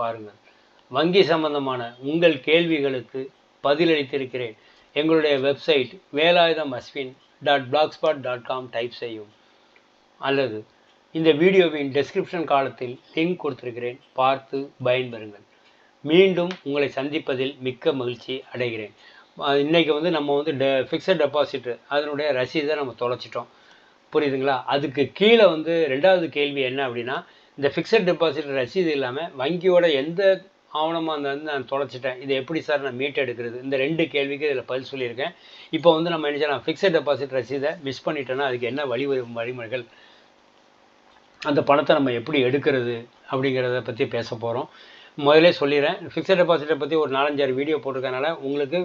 பாருங்கள் வங்கி சம்பந்தமான உங்கள் கேள்விகளுக்கு பதிலளித்திருக்கிறேன். எங்களுடைய website Velayutham Ashwin dot blogspot dot com type செய்யும் அல்லது இந்த வீடியோவின் டெஸ்கிரிப்ஷன் காலத்தில் லிங்க் கொடுத்திருக்கிறேன். பார்த்து பயன்பெறுங்கள். மீண்டும் உங்களை சந்திப்பதில் மிக்க மகிழ்ச்சி அடைகிறேன். இன்றைக்கி வந்து நம்ம வந்து டெ ஃபிக்ஸட் டெபாசிட் அதனுடைய ரசீதை நம்ம தொலைச்சிட்டோம். புரியுதுங்களா? அதுக்கு கீழே வந்து ரெண்டாவது கேள்வி என்ன அப்படின்னா இந்த ஃபிக்ஸட் டெபாசிட் ரசீது இல்லாமல் வங்கியோட எந்த ஆவணமாக இருந்தாலும் நான் தொலைச்சிட்டேன். இதை எப்படி சார் நான் மீட் எடுக்கிறது? இந்த ரெண்டு கேள்விக்கு இதில் பதில் சொல்லியிருக்கேன். இப்போ வந்து நம்ம என்ன செய்யலாம்? ஃபிக்ஸட் டெபாசிட் ரசீதை மிஸ் பண்ணிட்டேன்னா அதுக்கு என்ன வழி வழிமுறைகள்? அந்த பணத்தை நம்ம எப்படி எடுக்கிறது அப்படிங்கிறத பற்றி பேச போகிறோம் முதலே சொல்லிடுறேன். ஃபிக்ஸட் டெபாசிட்டை பற்றி ஒரு நாலஞ்சாறு வீடியோ போட்டிருக்கனால உங்களுக்கு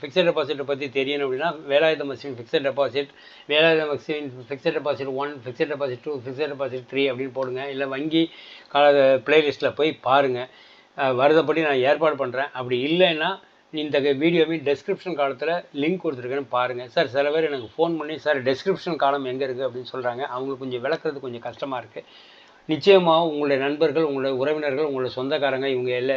ஃபிக்ஸட் டெபாசிட்டை பற்றி தெரியணும் அப்படின்னா Velayutha Ashwin fixed deposit Velayutha Ashwin fixed deposit one fixed deposit two fixed deposit three அப்படின்னு போடுங்க. இல்லை வங்கி கால பிளேலிஸ்ட்டில் போய் பாருங்கள் வருதப்படி நான் ஏற்பாடு பண்ணுறேன் அப்படி இல்லைன்னா இந்த வீடியோவே டெஸ்கிரிப்ஷன் காலத்தில் லிங்க் கொடுத்துருக்கேன்னு பாருங்கள் சார் சில பேர் எனக்கு ஃபோன் பண்ணி சார் டெஸ்கிரிப்ஷன் காலம் எங்கே இருக்குது அப்படின்னு சொல்கிறாங்க அவங்களுக்கு கொஞ்சம் விளக்குறது கொஞ்சம் கஷ்டமாக இருக்குது நிச்சயமாக உங்களுடைய நண்பர்கள் உங்களுடைய உறவினர்கள் உங்களுடைய சொந்தக்காரங்க இவங்க எல்லா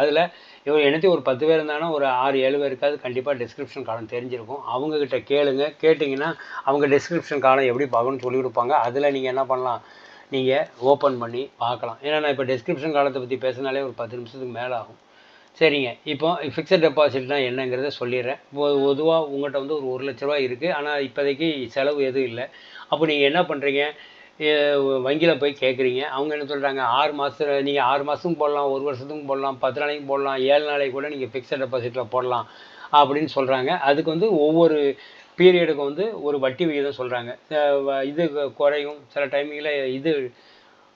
அதில் இவங்க எனத்தையும் ஒரு பத்து பேர் இருந்தாலும் ஒரு ஆறு ஏழு பேருக்காவது கண்டிப்பாக டிஸ்கிரிப்ஷன் காலம் தெரிஞ்சிருக்கும். அவங்கக்கிட்ட கேளுங்க. கேட்டிங்கன்னா அவங்க டிஸ்கிரிப்ஷன் காலம் எப்படி பார்க்கணும்னு சொல்லி கொடுப்பாங்க. அதில் நீங்கள் என்ன பண்ணலாம்? நீங்கள் ஓப்பன் பண்ணி பார்க்கலாம். ஏன்னா நான் இப்போ டிஸ்கிரிப்ஷன் காலத்தை பற்றி பேசினாலே ஒரு பத்து நிமிஷத்துக்கு மேலே ஆகும். சரிங்க. இப்போ ஃபிக்ஸட் டெபாசிட்னா என்னங்கிறத சொல்லிடுறேன். பொதுவாக உங்கள்கிட்ட வந்து ஒரு ஒரு லட்ச ரூபா இருக்குது ஆனால் இப்போதைக்கு செலவு எதுவும் இல்லை. அப்போ நீங்கள் என்ன பண்ணுறீங்க வங்கியில் போய் கேட்குறீங்க அவங்க என்ன சொல்கிறாங்க ஆறு மாதம் நீங்கள் ஆறு மாதத்துக்கும் போடலாம் ஒரு வருஷத்துக்கும் போடலாம் பத்து நாளைக்கும் போடலாம் ஏழு நாளைக்கு கூட நீங்கள் ஃபிக்ஸட் டெபாசிட்டில் போடலாம் அப்படின்னு சொல்கிறாங்க அதுக்கு வந்து ஒவ்வொரு பீரியடுக்கு வந்து ஒரு வட்டி விகிதம் சொல்கிறாங்க இது குறையும். சில டைமிங்கில் இது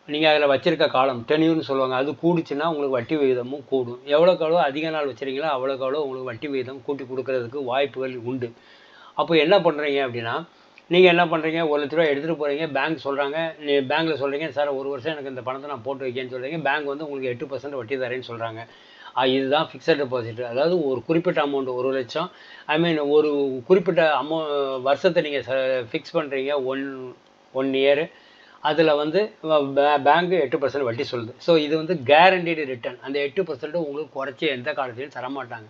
நீங்கள் அதில் வச்சுருக்க காலம் டெனியூர்னு சொல்லுவாங்க. அது கூடுச்சுன்னா உங்களுக்கு வட்டி விகிதமும் கூடும். எவ்வளோக்கு எவ்வளோ அதிக நாள் வச்சுருக்கீங்களோ அவ்வளோக்கு அவ்வளோ உங்களுக்கு வட்டி விகிதம் கூட்டி கொடுக்கறதுக்கு வாய்ப்புகள் உண்டு. அப்போ என்ன பண்ணுறீங்க அப்படின்னா நீங்கள் என்ன பண்ணுறீங்க ஒரு லட்ச ரூபா எடுத்துகிட்டு போகிறீங்க பேங்க் சொல்கிறாங்க நீ பேங்க்கில் சொல்கிறீங்க சார் ஒரு வருஷம் எனக்கு இந்த பணத்தை நான் போட்டு வைக்கேன்னு சொல்கிறீங்க பேங்க் வந்து உங்களுக்கு எட்டு பர்சன்ட் வட்டி தரேன்னு சொல்கிறாங்க இதுதான் ஃபிக்ஸட் டெபாசிட் அதாவது ஒரு குறிப்பிட்ட அமௌண்ட் ஒரு லட்சம். ஐ மீன் ஒரு குறிப்பிட்ட அமௌ வருஷத்தை நீங்கள் ஃபிக்ஸ் பண்ணுறீங்க ஒன் ஒன் இயரு அதில் வந்து பேங்க்கு எட்டு பர்சன்ட் வட்டி சொல்லுது. ஸோ இது வந்து கேரண்டீடு ரிட்டர்ன் அந்த எட்டு பர்சன்ட்டு உங்களுக்கு குறைச்சி எந்த காலத்துலையும் தரமாட்டாங்க.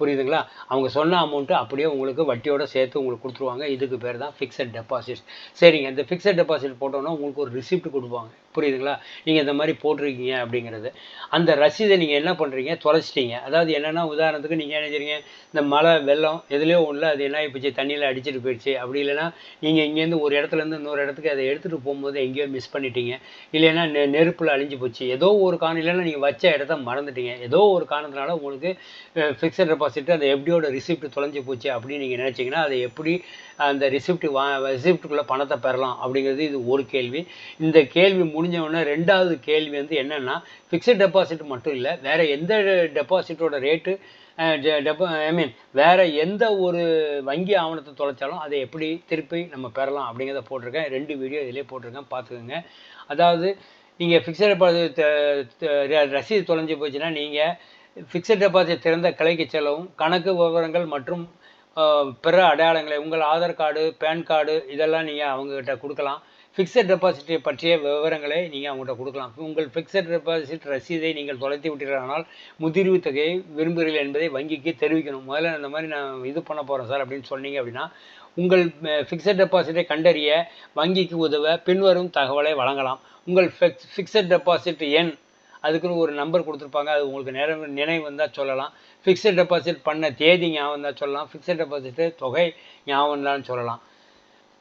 புரியுதுங்களா? அவங்க சொன்ன அமௌண்ட்டு அப்படியே உங்களுக்கு வட்டியோட சேர்த்து உங்களுக்கு கொடுத்துருவாங்க. இதுக்கு பேர் தான் ஃபிக்ஸட் டெபாசிட் சரிங்க. இந்த ஃபிக்ஸட் டெபாசிட் போட்டோன்னா உங்களுக்கு ஒரு ரிசிப்ட் கொடுப்பாங்க. புரியுதுங்களா? நீங்கள் இந்த மாதிரி போட்டிருக்கீங்க அப்படிங்கிறது. அந்த ரசீதை நீங்கள் என்ன பண்ணுறீங்க தொலைச்சிட்டீங்க. அதாவது என்னென்னா உதாரணத்துக்கு நீங்கள் என்ன செய்றீங்க? இந்த மழை வெள்ளம் எதுலேயோ ஒன்றில் அது என்ன ஆகிப்போச்சு தண்ணியில் அடிச்சிட்டு போயிடுச்சு. அப்படி இல்லைன்னா நீங்கள் இங்கேருந்து ஒரு இடத்துலேருந்து இன்னொரு இடத்துக்கு அதை எடுத்துகிட்டு போகும்போது எங்கேயோ மிஸ் பண்ணிட்டீங்க. இல்லைன்னா நெ நெருப்பில் அழிஞ்சு போச்சு. ஏதோ ஒரு காரணம் இல்லைன்னா நீங்கள் வச்ச இடத்த மறந்துட்டீங்க. ஏதோ ஒரு காரணத்தினால உங்களுக்கு ஃபிக்ஸட் டெபாசிட் அந்த எப்படியோட ரிசிப்ட் தொலைஞ்சு போச்சு அப்படின்னு நீங்கள் நினச்சிங்கன்னா அதை எப்படி அந்த ரிசிப்ட் வா ரிசிப்ட்டுக்குள்ளே பணத்தை பெறலாம் அப்படிங்கிறது இது ஒரு கேள்வி. இந்த கேள்வி முடிஞ்ச உடனே ரெண்டாவது கேள்வி வந்து என்னென்னா ஃபிக்ஸட் டெபாசிட் மட்டும் இல்லை வேறு எந்த டெபாசிட்டோட ரேட்டு டெபா ஐ மீன் வேறு எந்த ஒரு வங்கி ஆவணத்தை தொலைச்சாலும் அதை எப்படி திருப்பி நம்ம பெறலாம் அப்படிங்கிறத போட்டிருக்கேன். ரெண்டு வீடியோ இதிலே போட்டிருக்கேன். பார்த்துக்கோங்க. அதாவது நீங்கள் ஃபிக்ஸட் டெபாசிட் ரசீது தொலைஞ்சு போச்சுன்னா நீங்கள் ஃபிக்ஸட் டெபாசிட் திறந்த கிளைக்கு செல்லவும் கணக்கு விவரங்கள் மற்றும் பிற அடையாளங்களை உங்கள் ஆதார் கார்டு பேன் கார்டு இதெல்லாம் நீங்கள் அவங்கக்கிட்ட கொடுக்கலாம். ஃபிக்ஸட் டெபாசிட்டை பற்றிய விவரங்களை நீங்கள் அவங்கள்ட்ட கொடுக்கலாம். உங்கள் ஃபிக்ஸட் டெபாசிட் ரசீதை நீங்கள் தொலைத்து விட்டீர்களானால் முதிர்வு தொகையை விரும்புகிறீர்கள் என்பதை வங்கிக்கு தெரிவிக்கணும். முதல்ல இந்த மாதிரி நான் இது பண்ண போகிறேன் சார் அப்படின்னு சொன்னீங்க அப்படின்னா உங்கள் ஃபிக்ஸட் டெபாசிட்டை கண்டறிய வங்கிக்கு உதவ பின்வரும் தகவலை வழங்கலாம். உங்கள் ஃபிக்ஸ் ஃபிக்ஸட் டெபாசிட் எண் அதுக்குன்னு ஒரு நம்பர் கொடுத்துருப்பாங்க. அது உங்களுக்கு நினைவு நினைவு வந்தால் சொல்லலாம். ஃபிக்ஸட் டெபாசிட் பண்ண தேதி ஞாபகம் தான் சொல்லலாம். ஃபிக்ஸட் டெபாசிட்டு தொகை ஞாபகம் தான் சொல்லலாம்.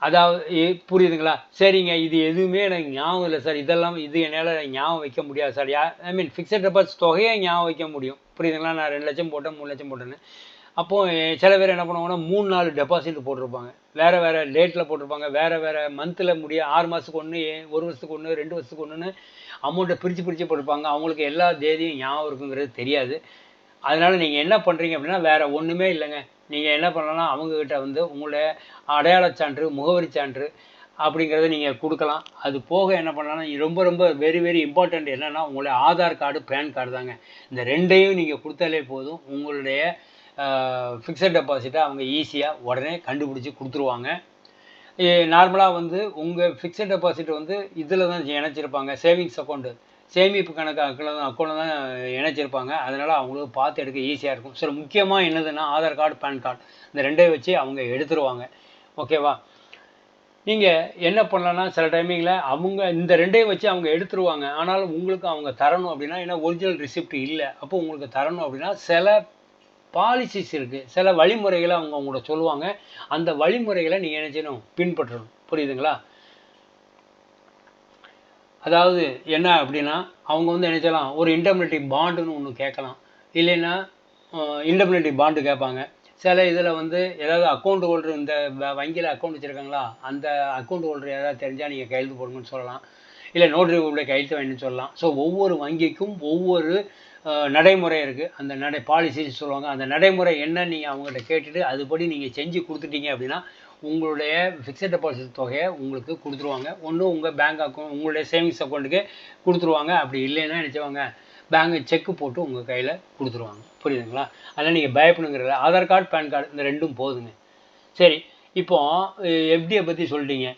அதாவது புரியுதுங்களா? சரிங்க இது எதுவுமே எனக்கு ஞாபகம் இல்லை சார். இதெல்லாம் இது என்னால் ஞாபகம் வைக்க முடியாது sir. Yeah I mean fixed deposit தொகையை ஞாபகம் வைக்க முடியும். புரியுதுங்களா? நான் ரெண்டு லட்சம் போட்டேன் மூணு லட்சம் போட்டேன்னு. அப்போது சில பேர் என்ன பண்ணுவாங்கன்னா மூணு நாலு டெபாசிட் போட்டிருப்பாங்க. வேறு வேறு டேட்டில் போட்டிருப்பாங்க. வேறு வேறு மந்தில் முடிய ஆறு மாதத்துக்கு ஒன்று ஒரு வருஷத்துக்கு ஒன்று ரெண்டு வருஷத்துக்கு ஒன்றுன்னு அமௌண்ட்டை பிரித்து பிரித்து போட்டிருப்பாங்க. அவங்களுக்கு எல்லா தேதியும் ஞாபகம் இருக்குங்கிறது தெரியாது. அதனால் நீங்கள் என்ன பண்ணுறீங்க அப்படின்னா வேறு ஒன்றுமே இல்லைங்க. நீங்கள் என்ன பண்ணலாம் அவங்கக்கிட்ட வந்து உங்களுடைய அடையாளச் சான்று முகவரி சான்று அப்படிங்கிறத நீங்கள் கொடுக்கலாம். அது போக என்ன பண்ணலாம் ரொம்ப ரொம்ப வெரி வெரி இம்பார்ட்டண்ட் என்னென்னா உங்களுடைய ஆதார் கார்டு பேன் கார்டு தாங்க. இந்த ரெண்டையும் நீங்கள் கொடுத்தாலே போதும். உங்களுடைய ஃபிக்ஸட் டெபாசிட்டை அவங்க ஈஸியாக உடனே கண்டுபிடிச்சி கொடுத்துருவாங்க. நார்மலாக வந்து உங்கள் ஃபிக்ஸட் டெபாசிட் வந்து இதில் தான் இணைச்சிருப்பாங்க சேவிங்ஸ் அக்கௌண்ட்டு சேமிப்பு கணக்கு அக்கௌண்ட் அக்கௌண்ட் தான் இணைச்சிருப்பாங்க. அதனால் அவங்களுக்கு பார்த்து எடுக்க ஈஸியாக இருக்கும். சில முக்கியமாக என்னதுன்னா ஆதார் கார்டு பேன் கார்டு. இந்த ரெண்டையும் வச்சு அவங்க எடுத்துருவாங்க. ஓகேவா? நீங்கள் என்ன பண்ணலான்னா சில டைமிங்கில் அவங்க இந்த ரெண்டையும் வச்சு அவங்க எடுத்துருவாங்க. ஆனாலும் உங்களுக்கு அவங்க தரணும் அப்படின்னா ஏன்னா ஒரிஜினல் ரிசிப்ட் இல்லை. அப்போ உங்களுக்கு தரணும் அப்படின்னா சில பாலிசிஸ் இருக்குது சில வழிமுறைகளை அவங்க அவங்களோட சொல்லுவாங்க. அந்த வழிமுறைகளை நீங்கள் என்ன செய்யணும்? பின்பற்றணும். புரியுதுங்களா? அதாவது என்ன அப்படின்னா அவங்க வந்து என்ன ஒரு இன்டர்மினிட்டி பாண்டுன்னு ஒன்று கேட்கலாம். இல்லைன்னா இன்டர்மினிட்டி பாண்டு கேட்பாங்க. சில இதில் வந்து ஏதாவது அக்கௌண்ட் ஹோல்டர் இந்த வங்கியில் அக்கௌண்ட் வச்சுருக்காங்களா அந்த அக்கௌண்ட் ஹோல்டர் ஏதாவது தெரிஞ்சால் நீங்கள் கையெழுத்து போடுங்கன்னு சொல்லலாம். இல்லை நோட்ரி உள்ள கையெழுத்து வேணும்னு சொல்லலாம். ஸோ ஒவ்வொரு வங்கிக்கும் ஒவ்வொரு நடைமுறை இருக்குது அந்த நடை பாலிசின்னு சொல்லுவாங்க. அந்த நடைமுறை என்ன நீங்கள் அவங்ககிட்ட கேட்டுட்டு அதுபடி நீங்கள் செஞ்சு கொடுத்துட்டீங்க அப்படின்னா உங்களுடைய ஃபிக்ஸட் டெபாசிட் தொகையை உங்களுக்கு கொடுத்துருவாங்க. ஒன்று உங்கள் பேங்க் அக்கௌண்ட் உங்களுடைய சேவிங்ஸ் அக்கௌண்ட்டுக்கு கொடுத்துருவாங்க. அப்படி இல்லைன்னா நினச்சவங்க பேங்க் செக்கு போட்டு உங்கள் கையில் கொடுத்துருவாங்க. புரியுதுங்களா? அதனால் நீங்கள் பயப்படணுங்கிறத ஆதார் கார்டு பேன் கார்டு இந்த ரெண்டும் போதுங்க. சரி இப்போது எஃப்டியை பற்றி சொல்லிட்டீங்க.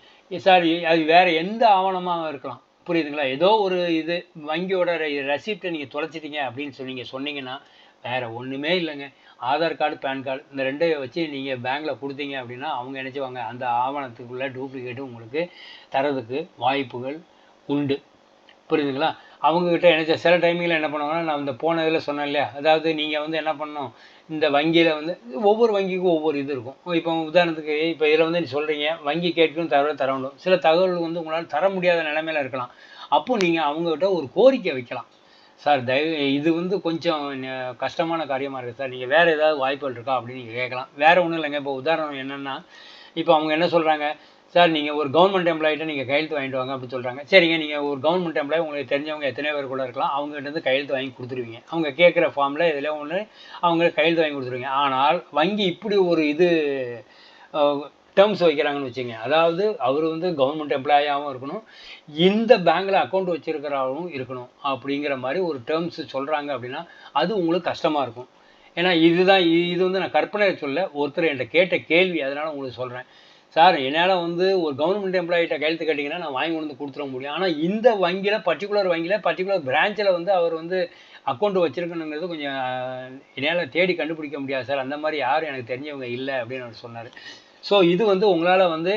சார் அது வேறு எந்த ஆவணமாக இருக்கலாம். புரியுதுங்களா? ஏதோ ஒரு இது வங்கியோட ரெசிப்டை நீங்கள் தொலைச்சிட்டீங்க அப்படின்னு சொல்லி நீங்கள் சொன்னீங்கன்னா வேறு ஒன்றுமே இல்லைங்க. ஆதார் கார்டு பேன் கார்டு இந்த ரெண்டையும் வச்சு நீங்கள் பேங்க்கில் கொடுத்தீங்க அப்படின்னா அவங்க நினச்சிவாங்க அந்த ஆவணத்துக்குள்ளே டூப்ளிகேட்டு உங்களுக்கு தரதுக்கு வாய்ப்புகள் உண்டு. புரியுதுங்களா? அவங்கக்கிட்ட என்ன சில டைமிங்கில் என்ன பண்ணுவாங்கன்னா நான் இந்த போன இதில் சொன்னேன் இல்லையா? அதாவது நீங்கள் வந்து என்ன பண்ணணும்? இந்த வங்கியில் வந்து ஒவ்வொரு வங்கிக்கும் ஒவ்வொரு இது இருக்கும். இப்போ உதாரணத்துக்கு இப்போ இதில் வந்து நீ சொல்கிறீங்க வங்கி கேட்கணும் தகவல் தர வேண்டும். சில தகவல் வந்து உங்களால் தர முடியாத நிலைமையில் இருக்கலாம். அப்போ நீங்கள் அவங்கக்கிட்ட ஒரு கோரிக்கை வைக்கலாம். சார் தயவு இது வந்து கொஞ்சம் கஷ்டமான காரியமாக இருக்குது சார். நீங்கள் வேறு ஏதாவது வாய்ப்புகள் இருக்கா அப்படின்னு நீங்கள் கேட்கலாம். வேறு ஒன்றும் இல்லைங்க. இப்போ உதாரணம் என்னென்னா இப்போ அவங்க என்ன சொல்கிறாங்க சார் நீங்கள் ஒரு கவர்மெண்ட் எம்ப்ளாயிட்ட நீங்கள் கையெழுத்து வாங்கிட்டு வாங்க அப்படின்னு சொல்கிறாங்க சரிங்க நீங்கள் ஒரு கவர்மெண்ட் எம்ப்ளாயி உங்களுக்கு தெரிஞ்சவங்க எத்தனை பேர் கூட இருக்கலாம். அவங்ககிட்ட கையெழுத்து வாங்கி கொடுத்துருவீங்க. அவங்க கேட்குற ஃபார்மில் இதில் ஒன்று அவங்க கையெழுத்து வாங்கி கொடுத்துருவீங்க. ஆனால் வங்கி இப்படி ஒரு இது டேர்ம்ஸ் வைக்கிறாங்கன்னு வச்சுங்க அதாவது அவர் வந்து கவர்மெண்ட் எம்ப்ளாயாகவும் இருக்கணும். இந்த பேங்க்கில் அக்கௌண்ட் வச்சுருக்கிறவரும் இருக்கணும். அப்படிங்கிற மாதிரி ஒரு டேர்ம்ஸ் சொல்கிறாங்க அப்படின்னா அது உங்களுக்கு கஷ்டமாக இருக்கும். ஏன்னா இதுதான் இது வந்து நான் கற்பனை சொல்ல ஒருத்தர் என்கிட்ட கேட்ட கேள்வி அதனால் உங்களுக்கு சொல்கிறேன் சார் என்னால் வந்து ஒரு கவர்மெண்ட் எம்ப்ளாயிட்ட கையெழுத்து கேட்டிங்கன்னா நான் வாங்கி கொண்டு வந்து கொடுத்துட முடியும். ஆனால் இந்த வங்கியில் பர்டிகுலர் வங்கியில் பர்டிகுலர் பிரான்ச்சில் வந்து அவர் வந்து அக்கௌண்ட் வச்சுருக்கணுங்கிறது கொஞ்சம் என்னால் தேடி கண்டுபிடிக்க முடியாது சார். அந்த மாதிரி யாரும் எனக்கு தெரிஞ்சவங்க இல்லை அப்படின்னு அவர் சொன்னார். ஸோ இது வந்து உங்களால் வந்து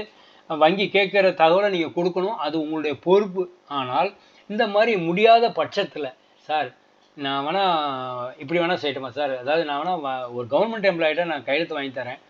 வங்கி கேட்குற தகவலை நீங்கள் கொடுக்கணும். அது உங்களுடைய பொறுப்பு. ஆனால் இந்த மாதிரி முடியாத பட்சத்தில் சார் நான் வேணால் இப்படி வேணால் செய்யட்டுமா சார்? அதாவது நான் வேணால் ஒரு கவர்மெண்ட் எம்ப்ளாயிட்ட நான் கையெழுத்து வாங்கி தரேன்.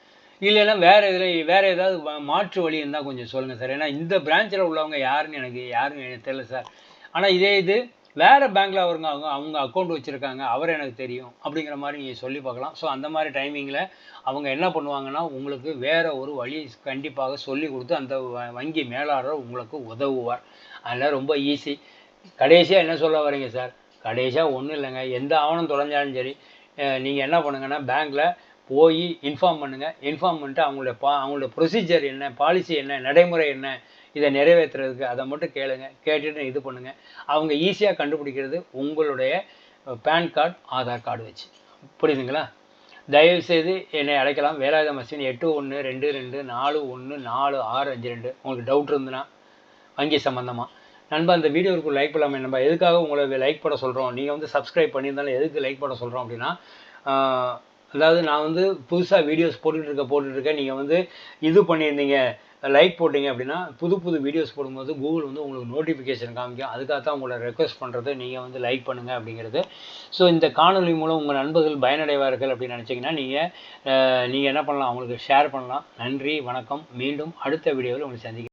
இல்லைன்னா வேறு இதில் வேறு ஏதாவது மாற்று வழி இருந்தால் கொஞ்சம் சொல்லுங்கள் சார். ஏன்னா இந்த பிரான்ச்சில் உள்ளவங்க யாருன்னு எனக்கு யாருன்னு எனக்கு தெரியல சார். ஆனால் இதே இது வேறு பேங்க்கில் அவருங்க அவங்க அவங்க அக்கௌண்ட் வச்சுருக்காங்க அவர் எனக்கு தெரியும் அப்படிங்கிற மாதிரி நீங்கள் சொல்லி பார்க்கலாம். ஸோ அந்த மாதிரி டைமிங்கில் அவங்க என்ன பண்ணுவாங்கன்னா உங்களுக்கு வேறு ஒரு வழி கண்டிப்பாக சொல்லி கொடுத்து அந்த வங்கி மேலாளர் உங்களுக்கு உதவுவார். அதெல்லாம் ரொம்ப ஈஸி கடைசியாக என்ன சொல்ல வரீங்க சார்? கடைசியாக ஒன்றும் இல்லைங்க. எந்த ஆவணம் தொலைஞ்சாலும் சரி நீங்கள் என்ன பண்ணுங்கன்னா பேங்க்கில் போய் இன்ஃபார்ம் பண்ணுங்கள் இன்ஃபார்ம் பண்ணிட்டு அவங்களுடைய பா அவங்களுடைய ப்ரொசீஜர் என்ன பாலிசி என்ன நடைமுறை என்ன இதை நிறைவேற்றுறதுக்கு அதை மட்டும் கேளுங்க. கேட்டுட்டு இது பண்ணுங்கள் அவங்க ஈஸியாக கண்டுபிடிக்கிறது உங்களுடைய பேன் கார்டு ஆதார் கார்டு வச்சு. புரியுதுங்களா? தயவுசெய்து என்னை அழைக்கலாம். வேலாயுத மசின் எட்டு ஒன்று ரெண்டு ரெண்டு நாலு ஒன்று நாலு ஆறு அஞ்சு ரெண்டு. உங்களுக்கு டவுட் இருந்துன்னா வங்கி சம்மந்தமாக நண்பா அந்த வீடியோவுக்கு லைக் பண்ணலாமே நம்ம எதுக்காக உங்களை லைக் பண்ண சொல்கிறோம் நீங்கள் வந்து சப்ஸ்கிரைப் பண்ணியிருந்தாலும் எதுக்கு லைக் பண்ண சொல்கிறோம் அப்படின்னா அதாவது நான் வந்து புதுசாக வீடியோஸ் போட்டுகிட்டு இருக்க போட்டுட்டு இருக்கேன் நீங்கள் வந்து இது பண்ணியிருந்தீங்க லைக் போட்டிங்க அப்படின்னா புது புது வீடியோஸ் போடும்போது கூகுள் வந்து உங்களுக்கு நோட்டிஃபிகேஷன் காமிக்கும். அதுக்காக தான் உங்களை ரெக்வஸ்ட் பண்ணுறது நீங்கள் வந்து லைக் பண்ணுங்கள் அப்படிங்கிறது. ஸோ இந்த காணொலி மூலம் உங்கள் நண்பர்கள் பயனடைவார்கள் அப்படின்னு நினச்சிங்கன்னா நீங்கள் நீங்கள் என்ன பண்ணலாம்? அவங்களுக்கு ஷேர் பண்ணலாம். நன்றி வணக்கம். மீண்டும் அடுத்த வீடியோவில் உங்களை சந்திக்கிறேன்.